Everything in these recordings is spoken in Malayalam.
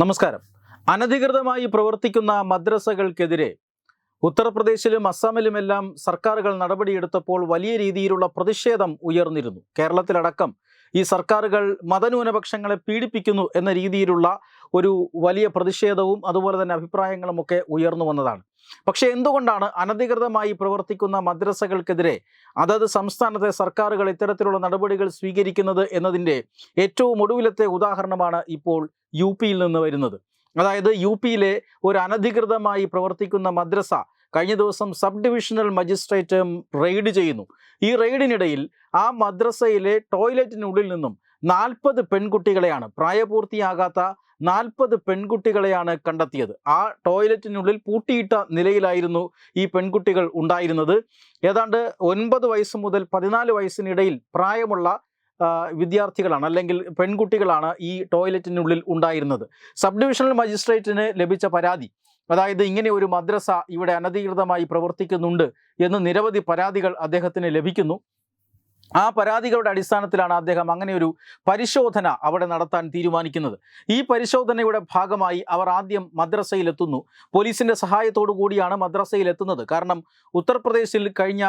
നമസ്കാരം. അനധികൃതമായി പ്രവർത്തിക്കുന്ന മദ്രസകൾക്കെതിരെ ഉത്തർപ്രദേശിലും അസ്സാമിലുമെല്ലാം സർക്കാരുകൾ നടപടിയെടുത്തപ്പോൾ വലിയ രീതിയിലുള്ള പ്രതിഷേധം ഉയർന്നിരുന്നു. കേരളത്തിലടക്കം ഈ സർക്കാരുകൾ മതന്യൂനപക്ഷങ്ങളെ പീഡിപ്പിക്കുന്നു എന്ന രീതിയിലുള്ള ഒരു വലിയ പ്രതിഷേധവും അതുപോലെ തന്നെ അഭിപ്രായങ്ങളുമൊക്കെ ഉയർന്നു വന്നതാണ്. പക്ഷേ എന്തുകൊണ്ടാണ് അനധികൃതമായി പ്രവർത്തിക്കുന്ന മദ്രസകൾക്കെതിരെ അതത് സംസ്ഥാനത്തെ സർക്കാരുകൾ ഇത്തരത്തിലുള്ള നടപടികൾ സ്വീകരിക്കുന്നത് എന്നതിന്റെ ഏറ്റവും ഒടുവിലത്തെ ഉദാഹരണമാണ് ഇപ്പോൾ യു പിയിൽ നിന്ന് വരുന്നത്. അതായത് യു പിയിലെ ഒരു അനധികൃതമായി പ്രവർത്തിക്കുന്ന മദ്രസ കഴിഞ്ഞ ദിവസം സബ് ഡിവിഷണൽ മജിസ്ട്രേറ്റ് റെയ്ഡ് ചെയ്യുന്നു. ഈ റെയ്ഡിനിടയിൽ ആ മദ്രസയിലെ ടോയ്ലറ്റിനുള്ളിൽ നിന്നും നാൽപ്പത് പെൺകുട്ടികളെയാണ് പ്രായപൂർത്തിയാകാത്ത നാൽപ്പത് പെൺകുട്ടികളെയാണ് കണ്ടെത്തിയത്. ആ ടോയ്ലറ്റിനുള്ളിൽ പൂട്ടിയിട്ട നിലയിലായിരുന്നു ഈ പെൺകുട്ടികൾ ഉണ്ടായിരുന്നത്. ഏതാണ്ട് ഒൻപത് വയസ്സ് മുതൽ പതിനാല് വയസ്സിനിടയിൽ പ്രായമുള്ള വിദ്യാർത്ഥികളാണ് അല്ലെങ്കിൽ പെൺകുട്ടികളാണ് ഈ ടോയ്ലറ്റിനുള്ളിൽ ഉണ്ടായിരുന്നത്. സബ് ഡിവിഷണൽ മജിസ്ട്രേറ്റിന് ലഭിച്ച പരാതി അതായത് ഇങ്ങനെ ഒരു മദ്രസ ഇവിടെ അനധികൃതമായി പ്രവർത്തിക്കുന്നുണ്ട് എന്ന് നിരവധി പരാതികൾ അദ്ദേഹത്തിന് ലഭിക്കുന്നു. ആ പരാതികളുടെ അടിസ്ഥാനത്തിലാണ് അദ്ദേഹം അങ്ങനെ ഒരു പരിശോധന അവിടെ നടത്താൻ തീരുമാനിക്കുന്നത്. ഈ പരിശോധനയുടെ ഭാഗമായി അവർ ആദ്യം മദ്രസയിലെത്തുന്നു പോലീസിന്റെ സഹായത്തോടു കൂടിയാണ് മദ്രസയിലെത്തുന്നത് കാരണം ഉത്തർപ്രദേശിൽ കഴിഞ്ഞ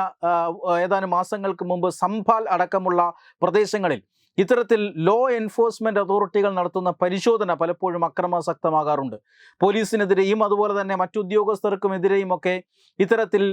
ഏതാനും മാസങ്ങൾക്ക് മുമ്പ് സംഭാൽ അടക്കമുള്ള പ്രദേശങ്ങളിൽ ഇത്തരത്തിൽ ലോ എൻഫോഴ്സ്മെന്റ് അതോറിറ്റികൾ നടത്തുന്ന പരിശോധന പലപ്പോഴും അക്രമാസക്തമാകാറുണ്ട്. പോലീസിനെതിരെയും അതുപോലെ തന്നെ മറ്റുദ്യോഗസ്ഥർക്കുമെതിരെയും ഒക്കെ ഇത്തരത്തിൽ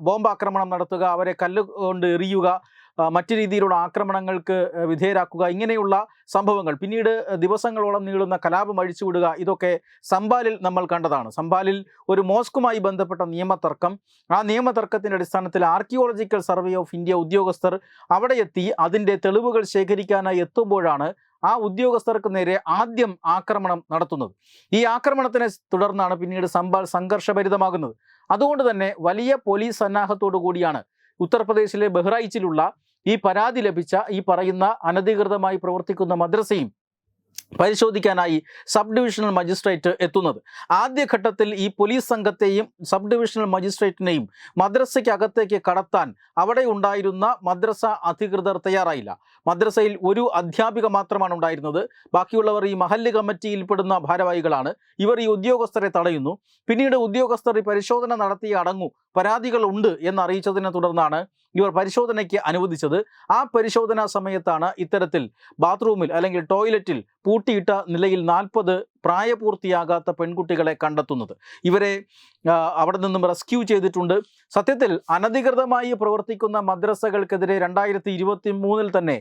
ബോംബാക്രമണം നടത്തുക അവരെ കല്ല് കൊണ്ട് എറിയുക മറ്റു രീതിയിലുള്ള ആക്രമണങ്ങൾക്ക് വിധേയരാക്കുക ഇങ്ങനെയുള്ള സംഭവങ്ങൾ. പിന്നീട് ദിവസങ്ങളോളം നീളുന്ന കലാപം അഴിച്ചുവിടുക ഇതൊക്കെ സംബാലിൽ നമ്മൾ കണ്ടതാണ്. സംബാലിൽ ഒരു മോസ്കുമായി ബന്ധപ്പെട്ട നിയമതർക്കം. ആ നിയമതർക്കത്തിന്റെ അടിസ്ഥാനത്തിൽ ആർക്കിയോളജിക്കൽ സർവേ ഓഫ് ഇന്ത്യ ഉദ്യോഗസ്ഥർ അവിടെ എത്തി. അതിന്റെ തെളിവുകൾ ശേഖരിക്കാനായി എത്തുമ്പോഴാണ് ആ ഉദ്യോഗസ്ഥർക്ക് നേരെ ആദ്യം ആക്രമണം നടത്തുന്നത്. ഈ ആക്രമണത്തിനെ തുടർന്നാണ് പിന്നീട് സംബാൽ സംഘർഷഭരിതമാകുന്നത്. അതുകൊണ്ട് തന്നെ വലിയ പോലീസ് സന്നാഹത്തോടു കൂടിയാണ് ഉത്തർപ്രദേശിലെ ബഹ്റൈച്ചിലുള്ള ഈ പരാതി ലഭിച്ച ഈ പറയുന്ന അനധികൃതമായി പ്രവർത്തിക്കുന്ന മദ്രസയും പരിശോധിക്കാനായി സബ് ഡിവിഷണൽ മജിസ്ട്രേറ്റ് എത്തുന്നത്. ആദ്യഘട്ടത്തിൽ ഈ പോലീസ് സംഘത്തെയും സബ് ഡിവിഷണൽ മജിസ്ട്രേറ്റിനെയും മദ്രസയ്ക്കകത്തേക്ക് കടത്താൻ അവിടെ ഉണ്ടായിരുന്ന മദ്രസ അധികൃതർ തയ്യാറായില്ല. മദ്രസയിൽ ഒരു അധ്യാപിക മാത്രമാണ് ഉണ്ടായിരുന്നത്. ബാക്കിയുള്ളവർ ഈ മഹല്ല് കമ്മിറ്റിയിൽപ്പെടുന്ന ഭാരവാഹികളാണ്. ഇവർ ഈ ഉദ്യോഗസ്ഥരെ തടയുന്നു. പിന്നീട് ഉദ്യോഗസ്ഥർ പരിശോധന നടത്തി അടങ്ങൂ പരാതികളുണ്ട് എന്നറിയിച്ചതിനെ തുടർന്നാണ് ഇവർ പരിശോധനയ്ക്ക് അനുവദിച്ചത് ആ പരിശോധനാ സമയത്താണ് ഇത്തരത്തിൽ ബാത്റൂമിൽ അല്ലെങ്കിൽ ടോയ്ലറ്റിൽ പൂട്ടിയിട്ട നിലയിൽ നാൽപ്പത് പ്രായപൂർത്തിയാകാത്ത പെൺകുട്ടികളെ കണ്ടെത്തുന്നത്. ഇവരെ അവിടെ നിന്നും റെസ്ക്യൂ ചെയ്തിട്ടുണ്ട്. സത്യത്തിൽ അനധികൃതമായി പ്രവർത്തിക്കുന്ന മദ്രസകൾക്കെതിരെ രണ്ടായിരത്തി ഇരുപത്തി മൂന്നിൽ തന്നെ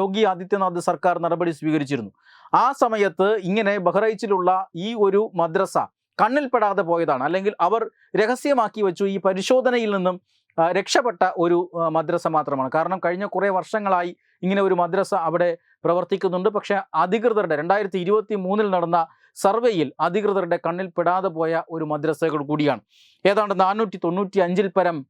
യോഗി ആദിത്യനാഥ് സർക്കാർ നടപടി സ്വീകരിച്ചിരുന്നു. ആ സമയത്ത് ഇങ്ങനെ ബഹ്റൈച്ചിലുള്ള ഈ ഒരു മദ്രസ കണ്ണിൽപ്പെടാതെ പോയതാണ്. അല്ലെങ്കിൽ അവർ രഹസ്യമാക്കി വെച്ചു ഈ പരിശോധനയിൽ നിന്നും രക്ഷപ്പെട്ട ഒരു മദ്രസ മാത്രമാണ്. കാരണം കഴിഞ്ഞ കുറേ വർഷങ്ങളായി ഇങ്ങനെ ഒരു മദ്രസ അവിടെ പ്രവർത്തിക്കുന്നുണ്ട്. പക്ഷേ അധികൃതരുടെ രണ്ടായിരത്തി ഇരുപത്തി മൂന്നിൽ നടന്ന സർവേയിൽ അധികൃതരുടെ കണ്ണിൽ പെടാതെ പോയ ഒരു മദ്രസകൾ കൂടിയാണ്. ഏതാണ്ട് നാനൂറ്റി തൊണ്ണൂറ്റി അഞ്ചിൽ പരം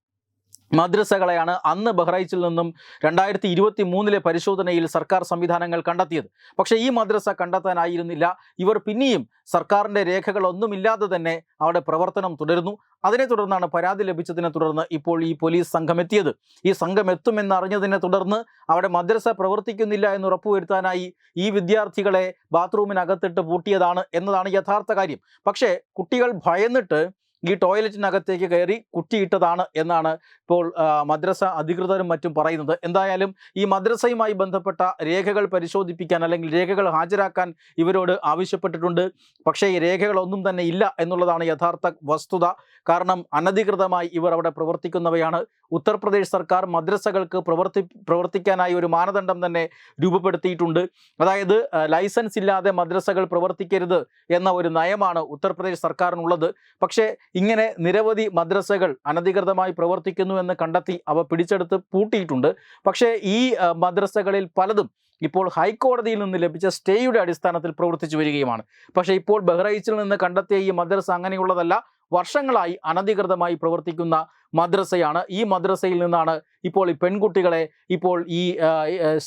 മദ്രസകളെയാണ് അന്ന് ബഹ്റൈച്ചിൽ നിന്നും രണ്ടായിരത്തി ഇരുപത്തി മൂന്നിലെ പരിശോധനയിൽ സർക്കാർ സംവിധാനങ്ങൾ കണ്ടെത്തിയത്. പക്ഷേ ഈ മദ്രസ കണ്ടെത്താനായിരുന്നില്ല. ഇവർ പിന്നെയും സർക്കാരിന്റെ രേഖകളൊന്നുമില്ലാതെ തന്നെ അവിടെ പ്രവർത്തനം തുടരുന്നു. അതിനെ തുടർന്നാണ് പരാതി ലഭിച്ചതിനെ തുടർന്ന് ഇപ്പോൾ ഈ പോലീസ് സംഘം എത്തിയത് ഈ സംഘം എത്തുമെന്ന് അറിഞ്ഞതിനെ തുടർന്ന് അവിടെ മദ്രസ പ്രവർത്തിക്കുന്നില്ല എന്ന് ഉറപ്പുവരുത്താനായി ഈ വിദ്യാർത്ഥികളെ ബാത്റൂമിനകത്തിട്ട് പൂട്ടിയതാണ് എന്നതാണ് യഥാർത്ഥ കാര്യം. പക്ഷേ കുട്ടികൾ ഭയന്നിട്ട് ഈ ടോയ്ലറ്റിനകത്തേക്ക് കയറി കുറ്റിയിട്ടതാണ് എന്നാണ് ഇപ്പോൾ മദ്രസ അധികൃതരും മറ്റും പറയുന്നത്. എന്തായാലും ഈ മദ്രസയുമായി ബന്ധപ്പെട്ട രേഖകൾ പരിശോധിപ്പിക്കാൻ അല്ലെങ്കിൽ രേഖകൾ ഹാജരാക്കാൻ ഇവരോട് ആവശ്യപ്പെട്ടിട്ടുണ്ട്. പക്ഷേ ഈ രേഖകളൊന്നും തന്നെ ഇല്ല എന്നുള്ളതാണ് യഥാർത്ഥ വസ്തുത. കാരണം അനധികൃതമായി ഇവർ അവിടെ പ്രവർത്തിക്കുന്നവയാണ്. ഉത്തർപ്രദേശ് സർക്കാർ മദ്രസകൾക്ക് പ്രവർത്തി പ്രവർത്തിക്കാനായി ഒരു മാനദണ്ഡം തന്നെ രൂപപ്പെടുത്തിയിട്ടുണ്ട്. അതായത് ലൈസൻസ് ഇല്ലാതെ മദ്രസകൾ പ്രവർത്തിക്കരുത് എന്ന ഒരു നയമാണ് ഉത്തർപ്രദേശ് സർക്കാരിനുള്ളത്. പക്ഷേ ഇങ്ങനെ നിരവധി മദ്രസകൾ അനധികൃതമായി പ്രവർത്തിക്കുന്നു എന്ന് കണ്ടെത്തി അവ പിടിച്ചെടുത്ത് പൂട്ടിയിട്ടുണ്ട്. പക്ഷേ ഈ മദ്രസകളിൽ പലതും ഇപ്പോൾ ഹൈക്കോടതിയിൽ നിന്ന് ലഭിച്ച സ്റ്റേയുടെ അടിസ്ഥാനത്തിൽ പ്രവർത്തിച്ചു വരികയുമാണ്. പക്ഷേ ഇപ്പോൾ ബഹ്റൈച്ചിൽ നിന്ന് കണ്ടെത്തിയ ഈ മദ്രസ അങ്ങനെയുള്ളതല്ല. വർഷങ്ങളായി അനധികൃതമായി പ്രവർത്തിക്കുന്ന മദ്രസയാണ്. ഈ മദ്രസയിൽ നിന്നാണ് ഇപ്പോൾ ഈ പെൺകുട്ടികളെ ഇപ്പോൾ ഈ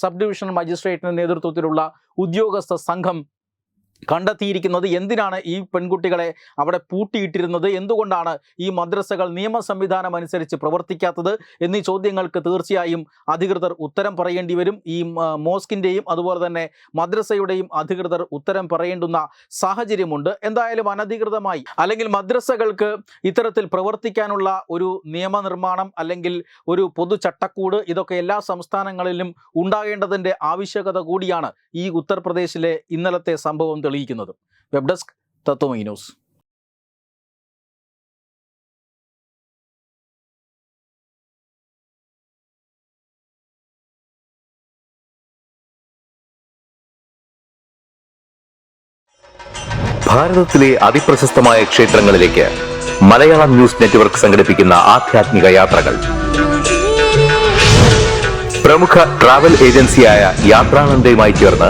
സബ് ഡിവിഷണൽ മജിസ്ട്രേറ്റിന്റെ നേതൃത്വത്തിലുള്ള ഉദ്യോഗസ്ഥ സംഘം കണ്ടെത്തിയിരിക്കുന്നത് എന്തിനാണ് ഈ പെൺകുട്ടികളെ അവിടെ പൂട്ടിയിട്ടിരുന്നത്? എന്തുകൊണ്ടാണ് ഈ മദ്രസകൾ നിയമ സംവിധാനം അനുസരിച്ച് പ്രവർത്തിക്കാത്തത്? എന്നീ ചോദ്യങ്ങൾക്ക് തീർച്ചയായും അധികൃതർ ഉത്തരം പറയേണ്ടി വരും. ഈ മോസ്കിന്റെയും അതുപോലെ തന്നെ മദ്രസയുടെയും അധികൃതർ ഉത്തരം പറയേണ്ടുന്ന സാഹചര്യമുണ്ട്. എന്തായാലും അനധികൃതമായി അല്ലെങ്കിൽ മദ്രസകൾക്ക് ഇത്തരത്തിൽ പ്രവർത്തിക്കാനുള്ള ഒരു നിയമനിർമ്മാണം അല്ലെങ്കിൽ ഒരു പൊതു ചട്ടക്കൂട് ഇതൊക്കെ എല്ലാ സംസ്ഥാനങ്ങളിലും ഉണ്ടാകേണ്ടതിന്റെ ആവശ്യകത കൂടിയാണ് ഈ ഉത്തർപ്രദേശിലെ ഇന്നലത്തെ സംഭവം തെളിയിക്കുന്നത്. Web desk Tatwamayi news. അതിപ്രശസ്തമായ ക്ഷേത്രങ്ങളിലേക്ക് മലയാളം ന്യൂസ് നെറ്റ്വർക്ക് യാത്രകൾ. പ്രമുഖ ട്രാവൽ ഏജൻസിയായ യാത്രാനന്ദയുമായി ചേർന്ന്